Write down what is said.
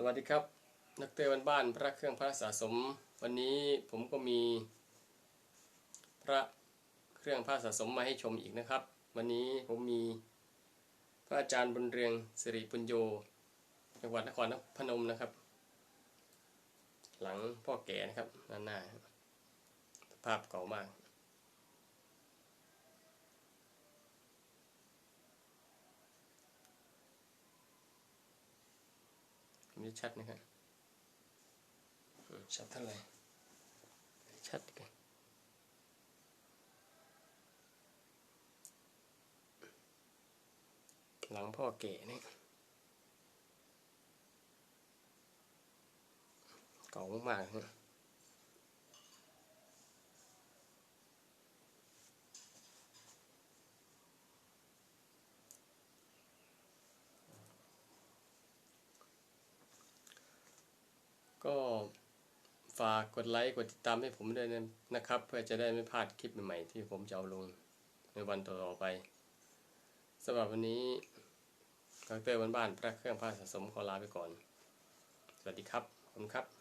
สวัสดีครับ นักเตะบ้านบ้านพระเครื่องพระสะสม วันนี้ผมก็มี พระเครื่องพระสะสมมาให้ชมอีกนะครับ วันนี้ผมมีพระอาจารย์บุญเรืองสิริปุญโยจังหวัดนครพนมนะครับ หลังพ่อแก่นะครับด้านหน้าภาพเก่ามาก ไม่ชัดนะครับชัดเท่าไหร่ชัดกันหลังพ่อเก๋นี่เก่ามากๆนะ ก็ฝากกดไลค์กดติดตามให้ผมด้วยนะครับ เพื่อจะได้ไม่พลาดคลิปใหม่ๆที่ผมจะเอาลงในวันต่อๆไปสำหรับวันนี้ดรบ้านๆพระเครื่องพระสะสมขอลาไปก่อน สวัสดีครับ ขอบคุณครับ